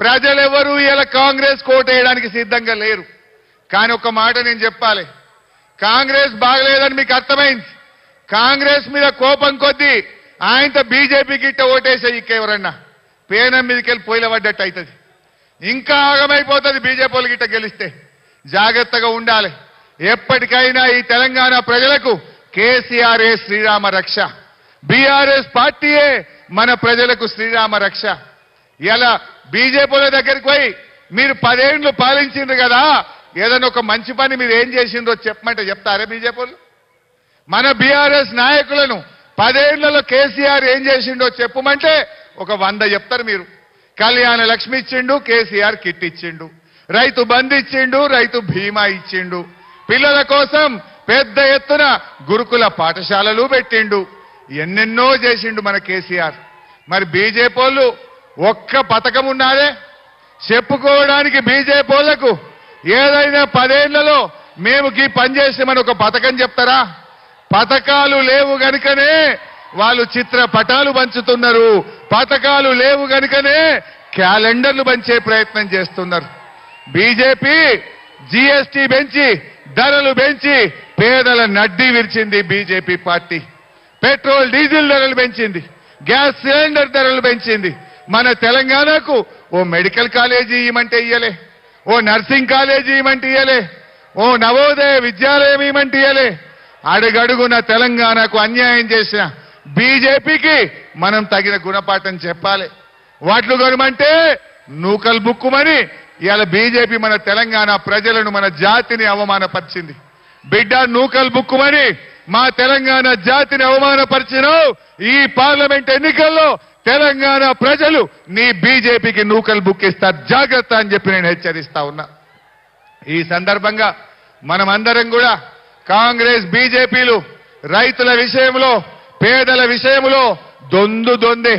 ప్రజలెవరూ ఇలా కాంగ్రెస్ కోటేయడానికి సిద్ధంగా లేరు. కానీ ఒక మాట నేను చెప్పాలి. కాంగ్రెస్ బాగలేదని మీకు అర్థమైంది. కాంగ్రెస్ మీద కోపం కొద్దీ ఆయనతో బీజేపీకి ఇట్ట ఓటేసే ఇంకెవరన్నా పేనం మీదకి వెళ్ళి పడ్డట్టు అవుతుంది. ఇంకా ఆగమైపోతుంది బీజేపీల గిట్ట గెలిస్తే. జాగ్రత్తగా ఉండాలి. ఎప్పటికైనా ఈ తెలంగాణ ప్రజలకు కేసీఆర్ఏ శ్రీరామ రక్ష? బీఆర్ఎస్ పార్టీయే మన ప్రజలకు శ్రీరామ రక్ష. ఇలా బీజేపీల దగ్గరికి పోయి మీరు పదేండ్లు పాలించిండ్రు కదా ఏదైనా ఒక మంచి పని మీరు ఏం చేసిండ్రో చెప్పమంటే చెప్తారా బీజేపీలు మన బీఆర్ఎస్ నాయకులను పదేళ్ళలో కేసీఆర్ ఏం చేసిండో చెప్పమంటే ఒక వంద చెప్తారు మీరు. కళ్యాణ లక్ష్మి ఇచ్చిండు కేసీఆర్ కిట్ ఇచ్చిండు. రైతు బంద్ ఇచ్చిండు రైతు బీమా ఇచ్చిండు. పిల్లల కోసం పెద్ద ఎత్తున గురుకుల పాఠశాలలు పెట్టిండు. ఎన్నెన్నో చేసిండు మన కేసీఆర్. మరి బీజేపీ వాళ్ళు ఒక్క పథకం ఉన్నారే చెప్పుకోవడానికి బీజేపీలకు ఏదైనా పదేళ్ళలో మేము ఈ పనిచేసామని ఒక పథకం చెప్తారా? పథకాలు లేవు గనుకనే వాళ్ళు చిత్ర పటాలు పంచుతున్నారు. పథకాలు లేవు గనుకనే క్యాలెండర్లు పంచే ప్రయత్నం చేస్తున్నారు. బీజేపీ జీఎస్టీ పెంచి ధరలు పెంచి పేదల నడ్డి విరిచింది బీజేపీ పార్టీ. పెట్రోల్ డీజిల్ ధరలు పెంచింది. గ్యాస్ సిలిండర్ ధరలు పెంచింది. మన తెలంగాణకు ఓ మెడికల్ కాలేజీ ఇవ్వమంటే ఇయ్యలే. ఓ నర్సింగ్ కాలేజీ ఇవ్వమంటే ఇయ్యలే. ఓ నవోదయ విద్యాలయం ఇవ్వమంటే ఇయ్యలే. అడుగడుగున తెలంగాణకు అన్యాయం చేసిన బీజేపీకి మనం తగిన గుణపాఠం చెప్పాలి. వాట్లు కొనమంటే నూకలు బుక్కుమని ఇవాళ బీజేపీ మన తెలంగాణ ప్రజలను మన జాతిని అవమానపరిచింది. బిడ్డ నూకలు బుక్కుమని మా తెలంగాణ జాతిని అవమానపరిచిన ఈ పార్లమెంట్ ఎన్నికల్లో తెలంగాణ ప్రజలు నీ బీజేపీకి నూకలు బుక్కిస్తారు జాగ్రత్త అని చెప్పి నేను హెచ్చరిస్తా ఉన్నా. ఈ సందర్భంగా మనమందరం కూడా కాంగ్రెస్ బీజేపీలు రైతుల విషయంలో పేదల విషయంలో దొందు దొందే.